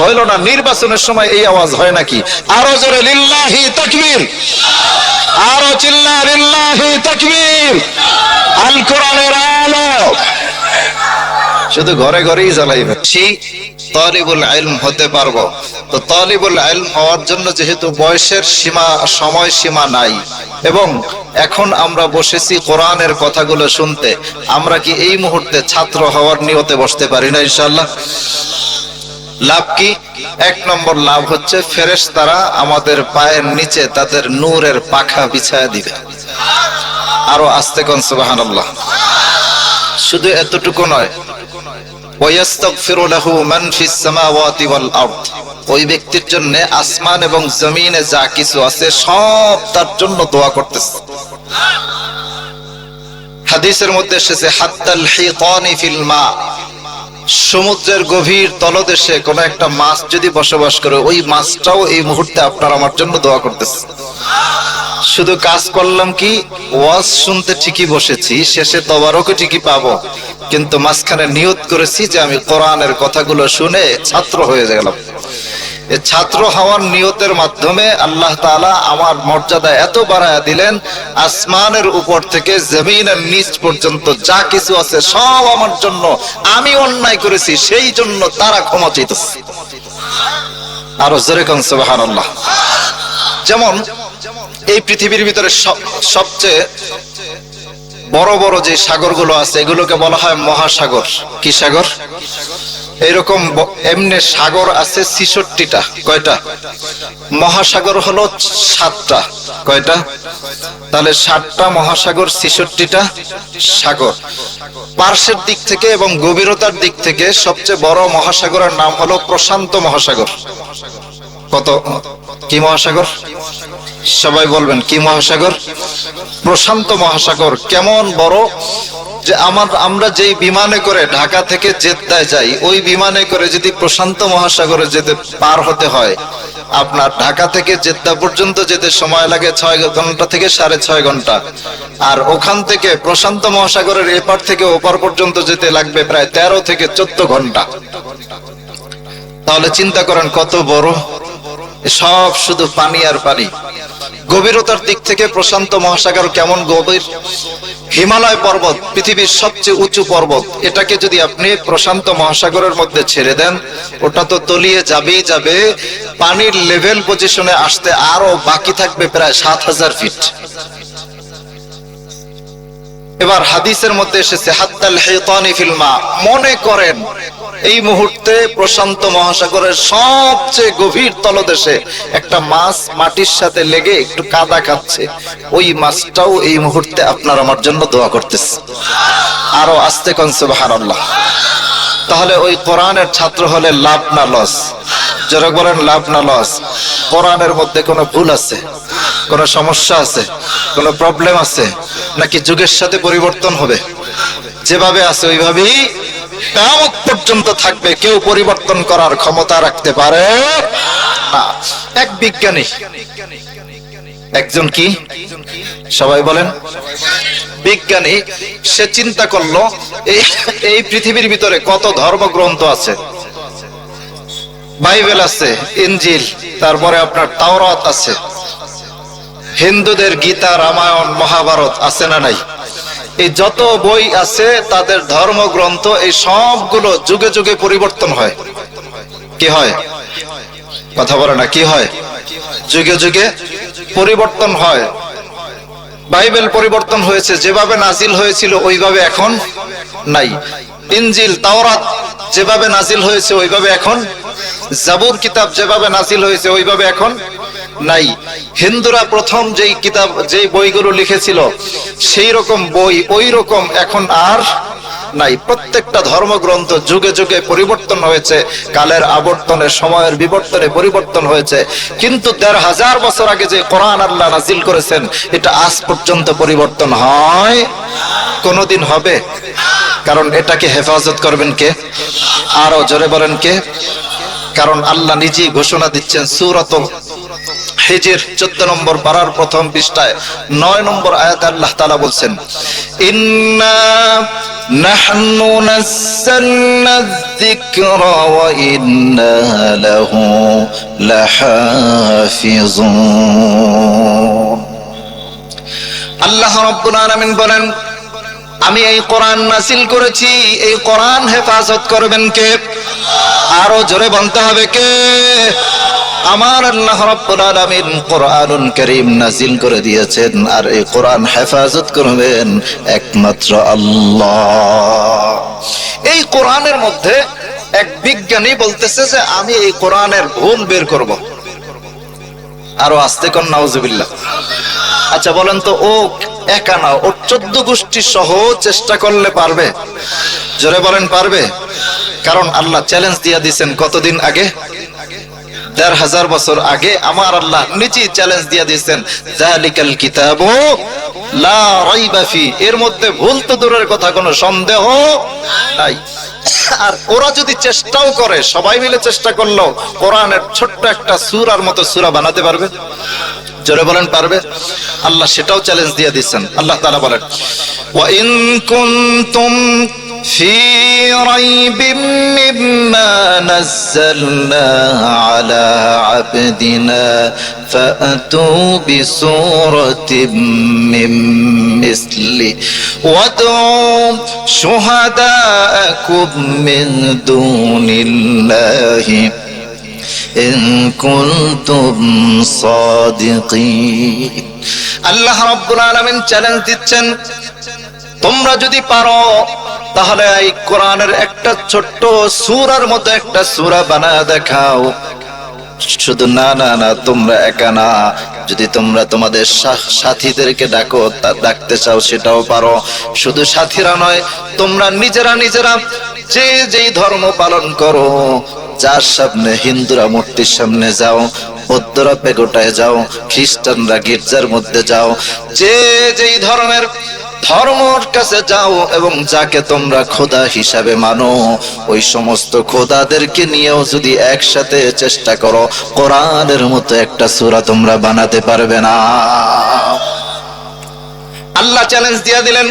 হইল না, নির্বাচনের সময় এই আওয়াজ হয় নাকি? আরও জোরে, লিল্লাহি তাকবীর। আরও চিল্লা, লিল্লাহি তাকবীর। আল কোরআনের আলো। শুধু ঘরে ঘরেই জ্বালাইবে। সেই তলিবুল ইলম হতে পারব। তো তলিবুল ইলম হওয়ার জন্য যেহেতু বয়সের সীমা সময় সীমা নাই, এবং এখন আমরা বসেছি কোরআনের কথাগুলো শুনতে, আমরা কি এই মুহূর্তে ছাত্র হওয়ার নিয়তে বসতে পারি না ইনশাল্লাহ লাভ কি? এক নম্বর লাভ হচ্ছে ফেরেশ তারা আমাদের পায়ের নিচে তাদের নূরের পাখা বিছায়া দিবে। আরও আস্তে কোন, সুবহানাল্লাহ। শুধু এতটুকু নয় ওই ব্যক্তির জন্য আসমান এবং জমিনে যা কিছু আছে সব তার জন্য দোয়া করতেছে। হাদিসের মধ্যে এসেছে, হাত্তাল ফিল মা। সমুদ্রের গভীর তলদেশে কোন একটা মাছ যদি বসবাস করে, ওই মাছটাও এই মুহূর্তে আপনার আমার জন্য দোয়া করতেছে। শুধু কাজ করলাম কি, ওয়াজ শুনতে ঠিকই বসেছি, শেষে তবারকও ঠিকই পাবো। কিন্তু মাঝখানে নিয়ত করেছি যে আমি কোরআনের কথাগুলো শুনে ছাত্র হয়ে গেলাম। ছাত্র হওয়ার নিয়তের মাধ্যমে আল্লাহ তাআলা আমার মর্যাদা এত বাড়ায়া দিলেন, আসমানের উপর থেকে জমিনের নিচ পর্যন্ত যা কিছু আছে সব আমার জন্য, আমি অন্যায় করেছি, সেই জন্য তারা ক্ষমা আরও জোরে কোন, সুবহানাল্লাহ। যেমন, এই পৃথিবীর ভিতরে সব- সবচেয়ে বড় বড় যে সাগরগুলো আছে, এগুলোকে বলা হয় মহাসাগর। কি সাগর? এরকম এমনি সাগর আছে ছিষট্টিটা। কয়টা? মহাসাগর হলো সাতটা। কয়টা? তাহলে সাতটা মহাসাগর, ছিষট্টিটা সাগর। পার্শ্বের দিক থেকে এবং গভীরতার দিক থেকে সবচেয়ে বড় মহাসাগরের নাম হলো প্রশান্ত মহাসাগর। কত? কি মহাসাগর? সবাই বলবেন, কি মহাসাগর? প্রশান্ত মহাসাগর। কেমন বড়? যে আমার, আমরা যেই বিমানে করে ঢাকা থেকে জেদ্দায় যাই, ওই বিমানে করে যদি প্রশান্ত মহাসাগরে যেতে পার হতে হয়, আপনার ঢাকা থেকে জেদ্দা পর্যন্ত যেতে সময় লাগে ছয় ঘণ্টা থেকে সাড়ে ছয় ঘণ্টা। আর ওখান থেকে প্রশান্ত মহাসাগরের এপার থেকে ওপার পর্যন্ত যেতে লাগবে প্রায় তেরো থেকে চোদ্দ ঘণ্টা। তাহলে চিন্তা করেন কত বড়? সব শুধু পানি আর পানি। গভীরতার দিক থেকে প্রশান্ত মহাসাগর কেমন গভীর? হিমালয় পর্বত, পৃথিবীর সবচেয়ে উঁচু পর্বত, এটাকে যদি আপনি প্রশান্ত মহাসাগরের মধ্যে ছেড়ে দেন, ওটা তো তলিয়ে যাবেই যাবে। পানির লেভেল পজিশনে আসতে আরও বাকি থাকবে প্রায় সাত হাজার ফিট এবার হাদিসের মধ্যে এসেছে, হাত্তাল হেতানি ফিল্মা মনে করেন, এই মুহূর্তে প্রশান্ত মহাসাগরের সবচেয়ে গভীর তলদেশে একটা মাছ মাটির সাথে লেগে একটু কাদা খাচ্ছে। ওই মাছটাও এই মুহূর্তে আপনার আমার জন্য দোয়া করতেছে। আরও আস্তে কনসে আল্লাহ তাহলে ওই কোরআনের ছাত্র হলে লাভ না লস? যারা বলেন, লাভ না লস। কোরআনের মধ্যে কোনো ভুল আছে? কোনো সমস্যা আছে? কোনো প্রবলেম আছে? নাকি যুগের সাথে পরিবর্তন হবে? যেভাবে আছে, ওইভাবেই কামত পর্যন্ত থাকবে। কেউ পরিবর্তন করার ক্ষমতা রাখতে পারে না। এক বিজ্ঞানী একজন কি? সবাই বলেন। বিজ্ঞানী, সে চিন্তা করল, এই পৃথিবীর ভিতরে কত ধর্মগ্রন্থ আছে? বাইবেল আছে, ইঞ্জিল, তারপরে আপনার তাওরাত আছে। হিন্দুদের গীতা, রামায়ণ, মহাভারত আছে না নাই? এই যত বই আছে, তাদের ধর্মগ্রন্থ, এই সবগুলো যুগে যুগে পরিবর্তন হয়। কি হয়? কথা বলে না, কি হয়? যুগে যুগে পরিবর্তন হয়। বাইবেল পরিবর্তন হয়েছে। যেভাবে নাজিল হয়েছিল, ওইভাবে এখন নাই। ইনজিল, তাওরাত যেভাবে নাজিল হয়েছে, ওইভাবে এখন জাবুর কিতাব যেভাবে নাজিল হয়েছে, ওইভাবে এখন নাই। হিন্দুরা প্রথম যেই কিতাব, যেই বইগুলো লিখেছিল সেই রকম বই ওই রকম এখন আর নাই। প্রত্যেকটা ধর্মগ্রন্থ যুগে যুগে পরিবর্তন হয়েছে। কালের আবর্তনে সময়ের বিবর্তনে পরিবর্তন হয়েছে। কিন্তু দেড় হাজার বছর আগে যে কোরআন আল্লাহ নাজিল করেছেন, এটা আজ পর্যন্ত পরিবর্তন হয়। কোনোদিন হবে। কারণ এটাকে হেফাজত করবেন কে? আরও জোরে বলেন কে? কারণ আল্লাহ নিজেই ঘোষণা দিচ্ছেন সুরত হেজের, চোদ্দ নম্বর পাড়ার প্রথম পৃষ্ঠায়, নয় নম্বর আয়াত আল্লাহ তালা বলছেন, ইন্না نحن نزلنا الذكر وإنا له لحافظون আল্লাহ রব্বুল আলামিন বলেন আমি এই কোরআন নাসিল করেছি এই কোরআন হেফাজত করবেন কে আরো জোরে বলতে হবে কে আমার আল্লাহ রাব্বুল আলামিন কোরআনুল কারীম নাজিল করে দিয়েছেন, আর এই কোরআন হেফাজত করবেন একমাত্র আল্লাহ। এই কোরআনের মধ্যে এক বিজ্ঞানী বলতেছে যে, আমি এই কোরআনের ভুল বের করব। আরও আস্তে কর, নাউজুবিল্লাহ। আচ্ছা বলেন তো, ও একা না, ও চোদ্দ গোষ্ঠী সহ চেষ্টা করলে পারবে? জোরে বলেন, পারবে? কারণ আল্লাহ চ্যালেঞ্জ দিয়া দিছেন কতদিন আগে? দেড় হাজার বছর আগে আমার আল্লাহ নিজেই চ্যালেঞ্জ দিয়ে দিয়েছেন, জালিকাল কিতাব লা এর মধ্যে ভুল তো দূরের কথা, কোনো সন্দেহ নাই। আর ওরা যদি চেষ্টাও করে, সবাই মিলে চেষ্টা করল কোরআনের ছোট্ট একটা সুরার মতো সুরা বানাতে পারবে। জোরে বলেন পারবে আল্লাহ সেটাও চ্যালেঞ্জ দিয়ে দিচ্ছেন আল্লাহ তাআলা বলেন ওয়া ইন কুনতুম في ريب مما نزلنا على عبدنا فأتوا بسورة من مثله وادعوا شهداءكم من دون الله إن كنتم صادقين আল্লাহ রাব্বুল আলামিন চ্যালেঞ্জ দিচ্ছেন তোমরা যদি পারো তাহলে এই কোরআনের একটা ছোট্ট সূরার মতো একটা সূরা বানায় দেখাও শুধু না না না, তোমরা একা না। যদি তোমরা তোমাদের সাথীদেরকে ডাকো, তা ডাকতে চাও, সেটাও পারো। শুধু সাথীরা নয়, তোমরা নিজেরা নিজেরা যে যেই ধর্ম পালন করো, যার সামনে হিন্দুরা মূর্তির সামনে যাও বৌদ্ধরা পেগোটায় যাও, খ্রিস্টানরা গির্জার মধ্যে যাও, যে যেই ধর্মের ধর্মর কাছে যাও এবং যাকে তোমরা খোদা হিসাবে মানো, ওই সমস্ত খোদাদেরকে নিয়েও যদি একসাথে চেষ্টা করো, কোরআনের মতো একটা সূরা তোমরা বানাতে পারবে না। আল্লাহ চ্যালেঞ্জ দিয়ে দিলেন।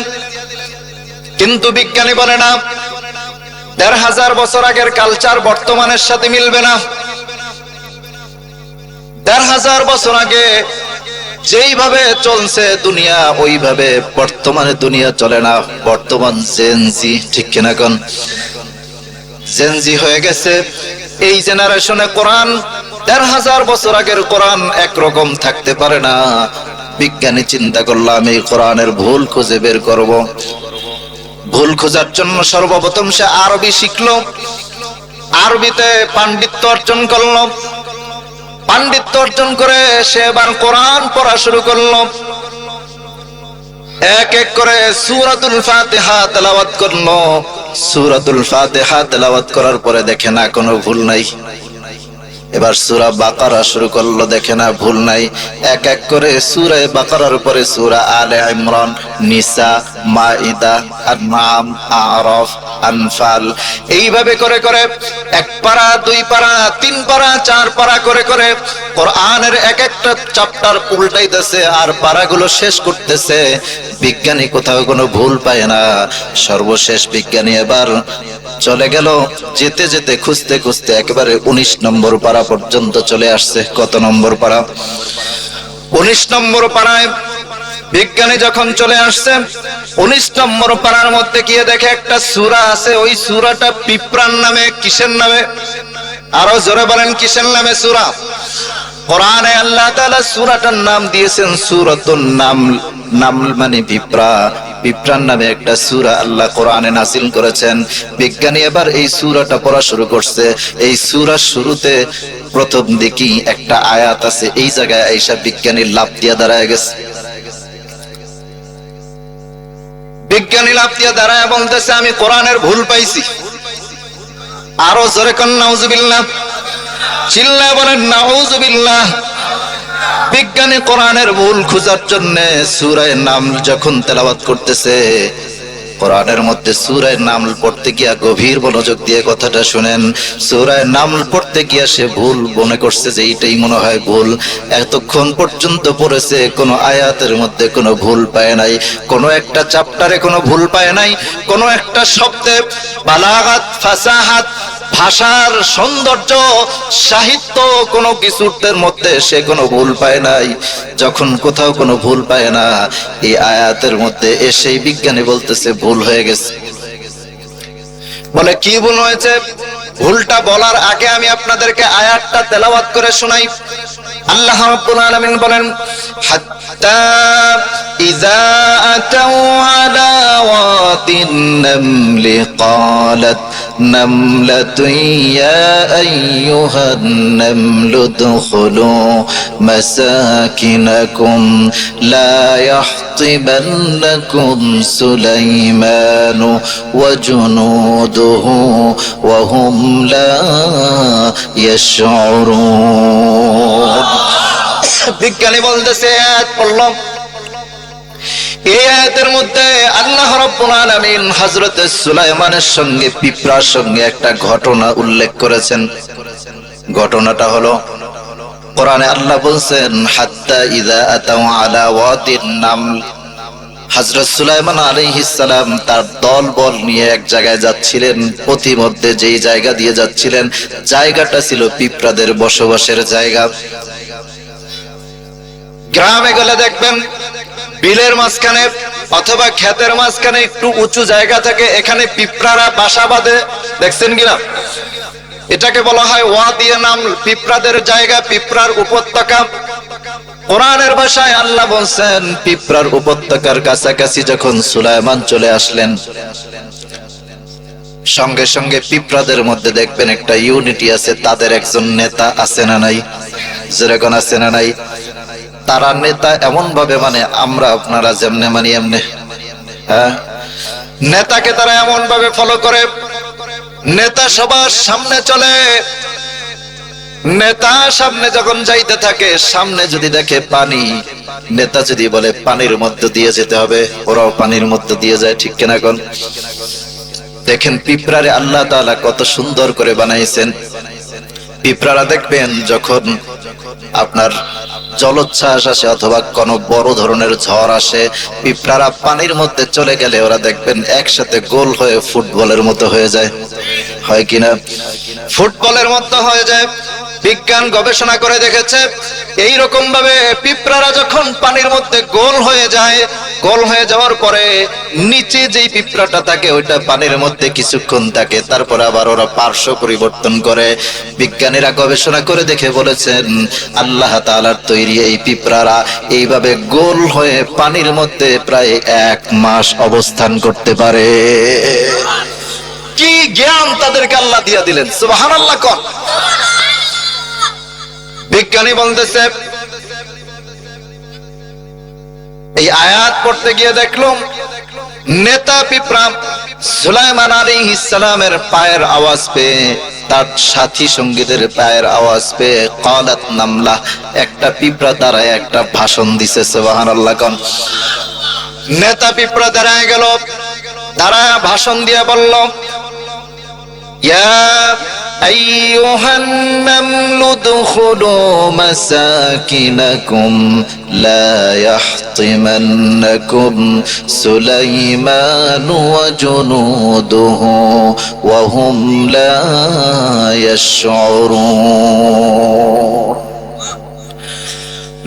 কিন্তু বিজ্ঞানী বলে না, দেড় হাজার বছর আগের কালচার বর্তমানের সাথে মিলবে না। দেড় হাজার বছর আগে যেইভাবে চলছে দুনিয়া, ওইভাবে বর্তমানে দুনিয়া চলে না। বর্তমান জেনজি ঠিক কিনা কোন? জেনজি হয়ে গেছে। এই জেনারেশনে কোরআন, দেড় হাজার বছর আগের কোরআন একরকম থাকতে পারে না। বিজ্ঞানী চিন্তা করলাম, এই কোরআনের ভুল খুঁজে বের করব। ভুল খোঁজার জন্য সর্বপ্রথম সে আরবি শিখলো। আরবিতে পাণ্ডিত্য অর্জন করল। পাণ্ডিত্য অর্জন করে সে এবার কোরআন পড়া শুরু করল। এক এক করে সুরাতুল ফাতিহা তেলাওয়াত করল। সুরাতুল ফাতিহা তেলাওয়াত করার পরে দেখে না কোনো ভুল নাই। এবার সুরা বাকারা শুরু করল, দেখে না ভুল নাই। এক এক করে সুরা বাকারার উপরে সুরা আলে ইমরান, নিসা, মাইদা নাম আরফ আনফাল। এইভাবে করে করে এক পারা দুই পারা তিন পারা চার পারা করে করে কোরআনের এক একটা চ্যাপ্টার উল্টাইতেছে আর পারাগুলো শেষ করতেছে। বিজ্ঞানী কোথাও কোনো ভুল পায় না। সর্বশেষ বিজ্ঞানী এবার চলে গেল। যেতে যেতে, খুঁজতে খুঁজতে একেবারে উনিশ নম্বর পাড়া পর্যন্ত চলে আসছে। কত নম্বর পাড়া? উনিশ নম্বর পাড়ায় বিজ্ঞানী যখন চলে আসছে উনিশ নম্বর পাড়ার মধ্যে গিয়ে দেখে একটা সুরা আছে, ওই সুরাটা পিঁপড়ার নামে, কিসের নামে? আরও জোরে বলেন, কিসের নামে সুরা? কোরআনে আল্লাহ তাআলা সূরাটার নাম দিয়েছেন, সূরাতুন নাম নাম মানে পিঁপড়া। পিঁপড়ার নামে একটা সূরা আল্লাহ কোরআনে নাজিল করেছেন। বিজ্ঞানী এবার এই সূরাটা পড়া শুরু করছে। এই সূরার শুরুতে প্রথম দেখি একটা আয়াত আছে, এই জায়গায় আইসা বিজ্ঞানীর লাভ দিয়া দাঁড়ায় গেছে। বিজ্ঞানী লাভ দিয়া দাঁড়ায় বলতেছে, আমি কোরআনের ভুল পাইছি। আরও জোরে কন চিল্লা বলেন, নাউজুবিল্লাহ। বিজ্ঞানী কোরআনের ভুল খুঁজার জন্য সুরের নাম যখন তেলাবাদ করতেছে কোরআনের মধ্যে সুরায় নাম পড়তে গিয়া গভীর মনোযোগ দিয়ে কথাটা শুনেন। সুরায় নাম পড়তে গিয়া সে ভুল মনে করছে যে এইটাই মনে হয় ভুল। এতক্ষণ পর্যন্ত পড়েছে, কোনো আয়াতের মধ্যে কোনো ভুল পায় নাই, কোনো একটা চ্যাপ্টারে কোনো ভুল পায় নাই, কোনো একটা শব্দে বালাগাত ফাসাহাত ভাষার সৌন্দর্য, সাহিত্য কোনো কিছুর মধ্যে সে কোনো ভুল পায় নাই। যখন কোথাও কোনো ভুল পায় না, এই আয়াতের মধ্যে এসেই বিজ্ঞানী বলতেছে, ভুল হয়ে গেছে। বলে, কি ভুল হয়েছে? ভুলটা বলার আগে আমি আপনাদেরকে আয়াতটা তেলাওয়াত করে শোনাই। আল্লাহ রাব্বুল আলামিন বলেন, হাত্তা ইযা আতাউ আলা ওয়াতিন নামলি ক্বালাত نملة يا أيها النمل ادخلوا مساكنكم لا يحطمنكم سليمان وجنوده وهم لا يشعرون বিজ্ঞানী বলতেছে আয়াত পড়লাম এই আয়াতের মধ্যে আল্লাহ রাব্বুল আলামিন হযরত সুলাইমানের সঙ্গে পিঁপড়ার সঙ্গে একটা ঘটনা উল্লেখ করেছেন। ঘটনাটা হলো, কোরআনে আল্লাহ বলছেন, হাত্তা ইযা আতাউ আলা ওয়াদিন নামল। হযরত সুলাইমান সালাম তার দল বল নিয়ে এক জায়গায় যাচ্ছিলেন, পথিমধ্যে যেই জায়গা দিয়ে যাচ্ছিলেন, জায়গাটা ছিল পিঁপড়াদের বসবাসের জায়গা। গ্রামে গেলে দেখবেন বিলের মাঝখানে অথবা ক্ষেতের মাঝখানে একটু উঁচু জায়গা থাকে এখানে পিঁপড়ারা বাসা বাঁধে। দেখছেন কিনা? এটাকে বলা হয় ওয়া দিয়ে নাম। পিঁপড়াদের জায়গা, পিঁপড়ার উপত্যকা। কোরআনের ভাষায় আল্লাহ বলছেন, পিঁপড়ার উপত্যকার কাছাকাছি যখন সুলাইমান চলে আসলেন, সঙ্গে সঙ্গে পিঁপড়াদের মধ্যে দেখবেন একটা ইউনিটি আছে, তাদের একজন নেতা আছে না নাই? যেরকম আছে না নাই? তারা নেতা এমন ভাবে মানে আমরা আপনারা যেমনে মানি এমনে। হ্যাঁ? নেতাকে তারা এমন ভাবে ফলো করে। নেতা সবার সামনে চলে। নেতা সামনে যখন যাইতে থাকে, সামনে যদি দেখে পানি, নেতা যদি বলে পানির মধ্যে দিয়ে যেতে হবে, ওরাও পানির মধ্যে দিয়ে যায়, ঠিক কেনা কোন? দেখেন পিঁপড়ারে আল্লাহ তাআলা কত সুন্দর করে বানাইছেন। পিঁপড়ারা দেখবেন যখন আপনার জলোচ্ছ্বাস আসে অথবা কোনো বড় ধরনের ঝড় আসে, পিঁপড়ারা পানির মধ্যে চলে গেলে ওরা দেখবেন একসাথে গোল হয়ে ফুটবলের মতো হয়ে যায়। হয় কিনা? ফুটবলের মতো হয়ে যায়। বিজ্ঞান গবেষণা করে দেখেছে এই রকম ভাবে পিঁপড়ারা যখন পানির মধ্যে গোল হয়ে যায়, গোল হয়ে যাওয়ার পরে নিচে যেই পিঁপড়াটা থাকে, ওইটা পানির মধ্যে কিছুক্ষণ থাকে, তারপরে আবার ওরা পার্শ্ব পরিবর্তন করে। বিজ্ঞানীরা গবেষণা করে দেখে বলেছেন, আল্লাহ তাআলার তৈরি এই পিঁপড়ারা এইভাবে গোল হয়ে পানির মধ্যে প্রায় এক মাস অবস্থান করতে পারে। কি জ্ঞান তাদেরকে আল্লাহ দিয়া দিলেন, সুবহানাল্লাহ কন। বিজ্ঞানী বলতেছে, এই আয়াত পড়তে গিয়ে দেখলাম, নেতা পিঁপড়া সুলাইমান আলাইহিস সালামের পায়ের আওয়াজ পেয়ে, তার সাথী সঙ্গীদের পায়ের আওয়াজ পেয়ে কালাত নামলা, একটা পিঁপড়া দাঁড়ায় একটা ভাষণ দিছে, সুবহানাল্লাহ কন। নেতা পিঁপড়া দাঁড়ায় গেল, দাঁড়ায় ভাষণ দিয়ে বলল يا أيها النمل ادخلوا مساكنكم لا يحطمنكم سليمان وجنوده وهم لا يشعرون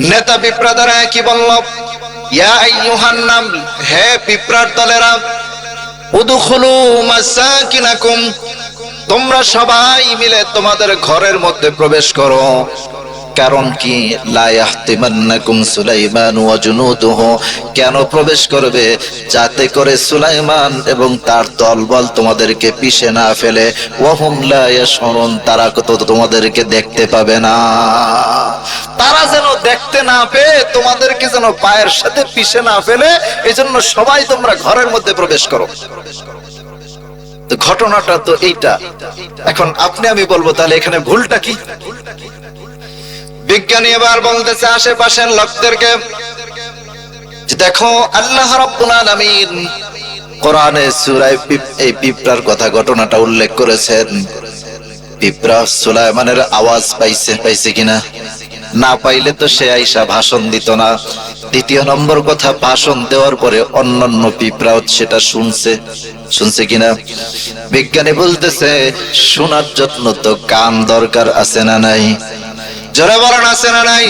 নেতা পিঁপড়াদারা কি বলল ইয়া আইয়ুহান নামল হে পিঁপড়ার দলেরা উদখুলু মাসাকিনাকুম তোমরা সবাই মিলে তোমাদের ঘরের মধ্যে প্রবেশ করো। কারণ কি? সুলাইমান কেন প্রবেশ করবে? যাতে করে সুলাইমান এবং তার দলবল তোমাদেরকে পিষে না ফেলে। ওয়াহুম লা তারা কত তোমাদেরকে দেখতে পাবে না। তারা যেন দেখতে না পেয়ে তোমাদেরকে যেন পায়ের সাথে পিষে না ফেলে, এজন্য সবাই তোমরা ঘরের মধ্যে প্রবেশ করো। ঘটনাটা তো এইটা। এখন আপনি আমি বলব, তাহলে এখানে ভুলটা কি? বিজ্ঞানী এবার বলতেছে, আশেপাশের লোকদেরকে দেখো, আল্লাহ রাব্বুল আলামিন কোরআনে সুরায় এই পিঁপড়ার কথা ঘটনাটা উল্লেখ করেছেন। পিঁপড়া সুলাইমানের আওয়াজ পাইছে পাইছে কিনা? না পাইলে তো সে আইসা ভাষণ দিত না। দ্বিতীয় নম্বর কথা, ভাষণ দেওয়ার পরে অন্যান্য পিঁপড়াও সেটা শুনছে। শুনছে কিনা? বিজ্ঞানী বলতেছে, শোনার জন্য তো কান দরকার আছে না নাই? জোরে বলেন, আছে না নাই?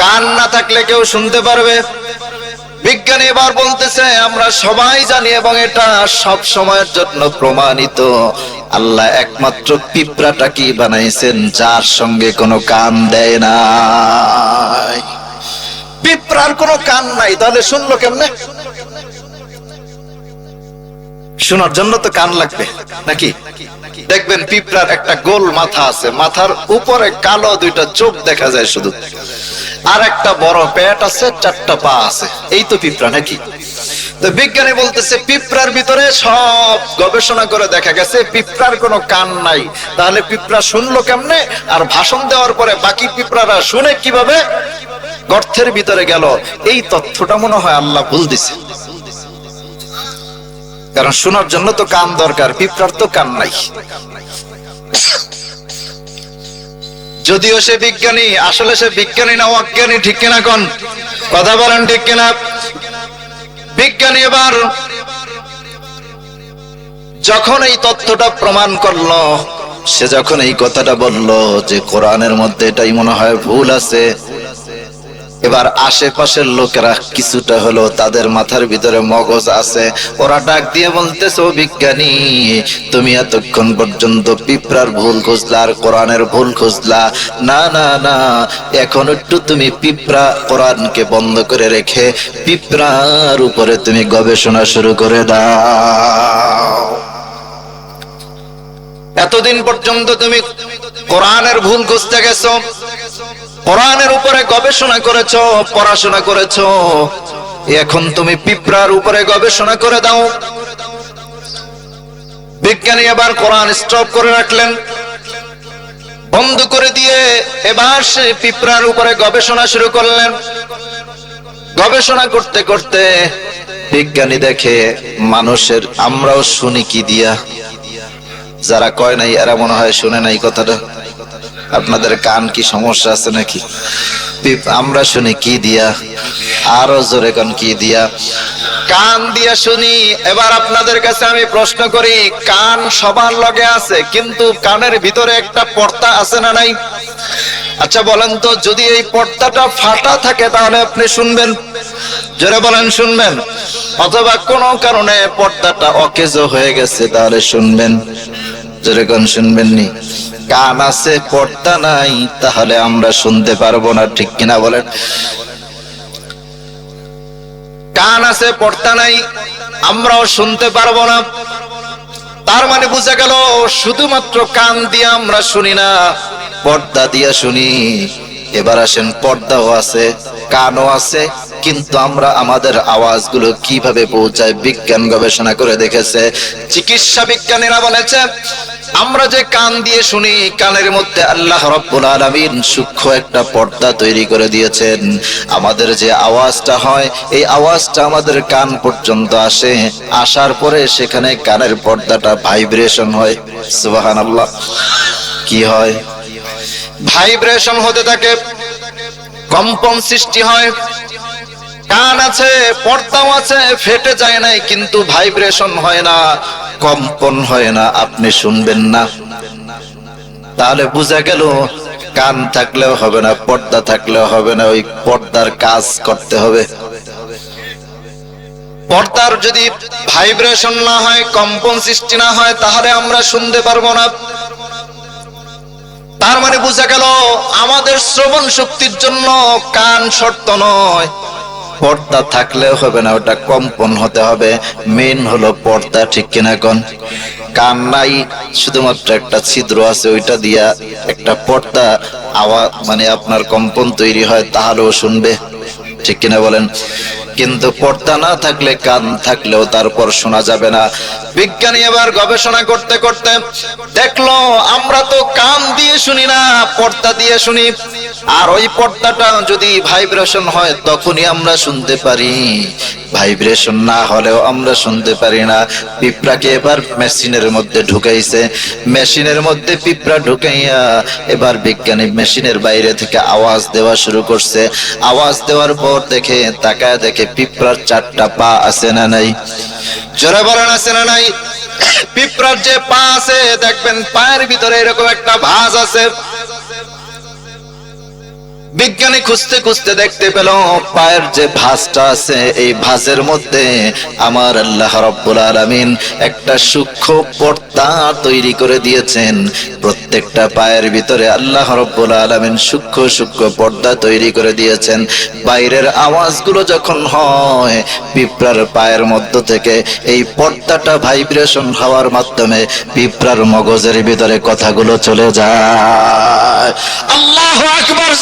কান না থাকলে কেউ শুনতে পারবে? বিজ্ঞানী এবার বলতেছে, আমরা সবাই জানি এবং এটা সব সময়ের জন্য প্রমাণিত। আল্লাহ একমাত্র পিঁপড়াটা কি বানাইছেন, যার সঙ্গে কোনো কান দেয় না পিঁপড়ার কোনো কান নাই, তাহলে শুনলো কেমনে? শোনার জন্য তো কান লাগবে, নাকি? দেখবেন পিঁপড়ার একটা গোল মাথা আছে, মাথার উপরে কালো দুইটা চোখ দেখা যায় শুধু। আর একটা বড় পেট আছে, চারটা পা আছে। এই তো পিঁপড়া নাকি? তো বিজ্ঞানী বলতেছে, পিঁপড়ার ভিতরে সব গবেষণা করে দেখা গেছে, পিঁপড়ার কোনো কান নাই। তাহলে পিঁপড়া শুনলো কেমনে? আর ভাষণ দেওয়ার পরে বাকি পিঁপড়ারা শুনে কীভাবে? গর্থের ভিতরে গেল। এই তথ্যটা মনে হয় আল্লাহ ভুল দিছে। কারণ শোনার জন্য তো কান দরকার, পিঁপড়ার তো কান নাই। যদিও সে বিজ্ঞানী, আসলে সে বিজ্ঞানী না, অজ্ঞানী, ঠিক কিনা কোন? কথা বলেন ঠিক কিনা? বিজ্ঞানী এবার যখন এই তথ্যটা প্রমাণ করল, সে যখন এই কথাটা বলল যে কোরআনের মধ্যে এটাই মনে হয় ভুল আছে এবার আশেপাশের লোকেরা কিছুটা হলো তাদের মাথার ভিতরে মগজ আছে। ওরা ডাক দিয়ে বলতেছে, "ও বিজ্ঞানী, তুমি এতক্ষণ পর্যন্ত পিঁপড়ার ভুল খুঁজলা আর কোরআনের ভুল খুঁজলা। না না না, এখন একটু তুমি পিঁপড়া কোরআনকে বন্ধ করে রেখে পিঁপড়ার উপরে তুমি গবেষণা শুরু করে দাও। এতদিন পর্যন্ত তুমি কোরআনের ভুল খুঁজতে গেছো। কোরআনের উপরে গবেষণা করেছ, পড়াশোনা করেছ, এখন তুমি পিঁপড়ার উপরে গবেষণা করে দাও। বিজ্ঞানী এবার কোরআন স্টপ করে রাখলেন, বন্ধ করে দিয়ে এবার সে পিঁপড়ার উপরে গবেষণা শুরু করলেন। গবেষণা করতে করতে বিজ্ঞানী দেখে, মানুষের, আমরাও শুনি কি দিয়া। যারা কয় নাই, এরা মনে হয় শুনে নাই কথাটা। আপনাদের কান কি সমস্যা আছে নাকি? আমরা শুনি কি দিয়া? আরও জোরে কান কি দিয়া? কান দিয়া শুনি, এবার আপনাদের কাছে আমি প্রশ্ন করি, কান সবার লগে আছে, কিন্তু কানের ভিতরে একটা পর্দা আছে না নাই? আচ্ছা বলেন তো, যদি এই পর্দাটা ফাটা থাকে, তাহলে আপনি শুনবেন। জোরে বলেন, শুনবেন। অথবা কোনো কারণে পর্দাটা অকেজ হয়ে গেছে, তাহলে শুনবেন। জোরে কোন শুনবেন নি কান আছে, পর্দা নাই, তাহলে আমরা শুনতে পারব না, ঠিক কিনা বলেন? কান আছে, পর্দা নাই, আমরাও শুনতে পারব না। তার মানে বুঝা গেল, শুধুমাত্র কান দিয়ে আমরা শুনি না, পর্দা দিয়ে শুনি। এবার আসেন, পর্দাও আছে, কানও আছে, কিন্তু আমরা আমাদের আওয়াজগুলো কীভাবে পৌঁছায় বিজ্ঞান গবেষণা করে দেখেছে। চিকিৎসা বিজ্ঞানীরা বলেছে, আমরা যে কান দিয়ে শুনি, কানের মধ্যে আল্লাহ রব্বুল আলামিন সূক্ষ্ম একটা পর্দা তৈরি করে দিয়েছেন। আমাদের যে আওয়াজটা হয়, এই আওয়াজটা আমাদের কান পর্যন্ত আসে। আসার পরে সেখানে কানের পর্দাটা ভাইব্রেশন হয়। সুবাহান আল্লাহ কি হয়? ভাইব্রেশন হতে থাকে, কম্পন সৃষ্টি হয়। কান আছে, পর্দাও আছে, ফেটে যায় নাই, কিন্তু ভাইব্রেশন হয় না, কম্পন হয় না, আপনি শুনবেন না। তাহলে বোঝা গেল, কান থাকলেও হবে না, পর্দা থাকলেও হবে না, ওই পর্দার কাজ করতে হবে। পর্দার যদি ভাইব্রেশন না হয়, কম্পন সৃষ্টি না হয়, তাহলে আমরা শুনতে পারব না। তার মানে বোঝা গেল, আমাদের শ্রবণ শক্তির জন্য কান শর্ত নয়। পর্দা থাকলেও হবে না, ওটা কম্পন হতে হবে। মেন হলো পর্দা, ঠিক কিনা কোন? কান নাই, শুধুমাত্র একটা ছিদ্র আছে, ওইটা দিয়া একটা পর্দা আওয়াজ মানে আপনার কম্পন তৈরি হয়, তাহলেও শুনবে। ঠিক কিনা বলেন? কিন্তু পর্দা না থাকলে কান থাকলেও তারপর শোনা যাবে না। বিজ্ঞানী এবার গবেষণা করতে করতে দেখল, আমরা তো কান দিয়ে শুনি না, পর্দা দিয়ে শুনি। আর ওই পর্দাটা যদি ভাইব্রেশন হয়, তখনই আমরা শুনতে পারি। ভাইব্রেশন না হলেও আমরা শুনতে পারি না। পিঁপড়াকে এবার মেশিনের মধ্যে ঢুকাইছে। মেশিনের মধ্যে পিঁপড়া ঢুকাইয়া এবার বিজ্ঞানী মেশিনের বাইরে থেকে আওয়াজ দেওয়া শুরু করছে। আওয়াজ দেওয়ার পর দেখে, তাকায় দেখে পিঁপড়ার চারটা পা আছে না নাই? জোরে বলেন, আছে না নাই? পিঁপড়ার যে পা আছে, দেখবেন পায়ের ভিতরে এরকম একটা ভাঁজ আছে। বিজ্ঞানী খুঁজতে খুঁজতে দেখতে পেল, পায়ের যে ভাঁজটা আছে, এই ভাঁজের মধ্যে আমার আল্লাহ রব্বুল আলামিন একটা সূক্ষ্ম পর্দা তৈরি করে দিয়েছেন। প্রত্যেকটা পায়ের ভিতরে আল্লাহ রব্বুল আলামিন সূক্ষ্ম সূক্ষ্ম পর্দা তৈরি করে দিয়েছেন। বাইরের আওয়াজগুলো যখন হয়, পিঁপড়ার পায়ের মধ্য থেকে এই পর্দাটা ভাইব্রেশন হওয়ার মাধ্যমে পিঁপড়ার মগজের ভিতরে কথাগুলো চলে যায়। আল্লাহ আকবার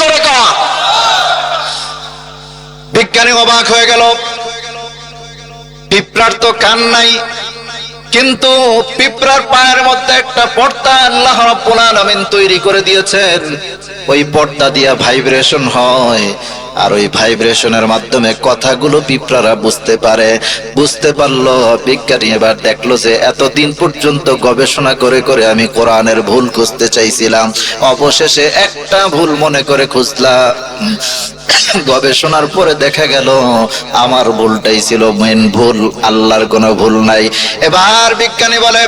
বিজ্ঞানী অবাক হয়ে গেল। পিঁপড়ার তো কান নাই। কিন্তু পিঁপড়ার পায়ের মধ্যে একটা পর্দা আল্লাহ রাব্বুল আলামিন তৈরি করে দিয়েছেন। ওই পর্দা দিয়া ভাইব্রেশন হয়। আর ওই ভাইব্রেশনের মাধ্যমে কথাগুলো পিঁপড়ারা বুঝতে পারে। বুঝতে পারল বিজ্ঞানী এবার দেখল যে এতদিন পর্যন্ত গবেষণা করে করে আমি কোরআনের ভুল খুঁজতে চাইছিলাম। অবশেষে একটা ভুল মনে করে খুঁজলাম। গবেষণার পরে দেখা গেল, আমার ভুলটাই ছিল মেন ভুল, আল্লাহর কোনো ভুল নাই। এবার বিজ্ঞানী বলে,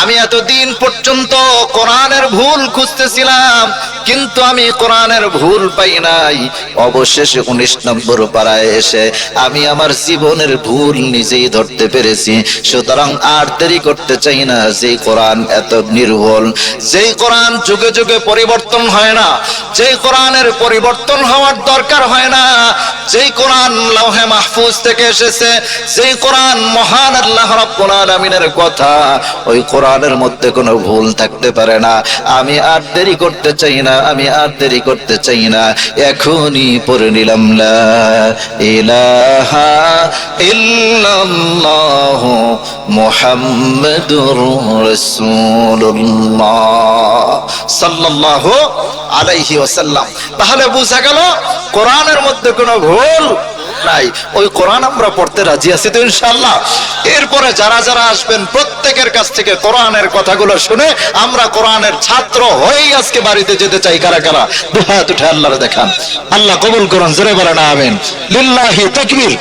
আমি এতদিন পর্যন্ত কোরআনের ভুল খুঁজতেছিলাম, কিন্তু আমি কোরআনের ভুল পাই নাই। অবশেষে উনিশ নম্বর পাড়ায় এসে আমি আমার জীবনের ভুল নিজেই ধরতে পেরেছি। সুতরাং আর দেরি করতে চাই না যে কোরআন এত নির্ভুল, যেই কোরআন যুগে যুগে পরিবর্তন হয় না, যেই কোরআনের পরিবর্তন হওয়ার দরকার হয় না। যেই কোরআন লৌহে মাহফুজ থেকে এসেছে, যেই কোরআন মহান আল্লাহ রাব্বুল আলামিনের কথা, ওই কোরআনের মধ্যে কোনো ভুল থাকতে পারে না। আমি আর দেরি করতে চাই না, আমি আর দেরি করতে চাই না। পড়ে নিলাম, লা ইলাহা ইল্লাল্লাহ মুহাম্মাদুর রাসূলুল্লাহ সাল্লাল্লাহু আলাইহি ওয়াসাল্লাম। তাহলে বোঝা গেল কোরআনের মধ্যে কোনো ভুল নাই। ওই কোরআন আমরা পড়তে রাজি আছি তো ইনশাল্লাহ এরপরে যারা যারা আসবেন, প্রত্যেকের কাছ থেকে কোরআনের কথাগুলো শুনে আমরা কোরআনের ছাত্র হয়েই আজকে বাড়িতে যেতে চাই। কারা কারা? দুহাত উঠে আল্লাহরে দেখান। আল্লাহ কবুল করুন, জোরে বলেন, আমিন। লিল্লাহি তাকবীর।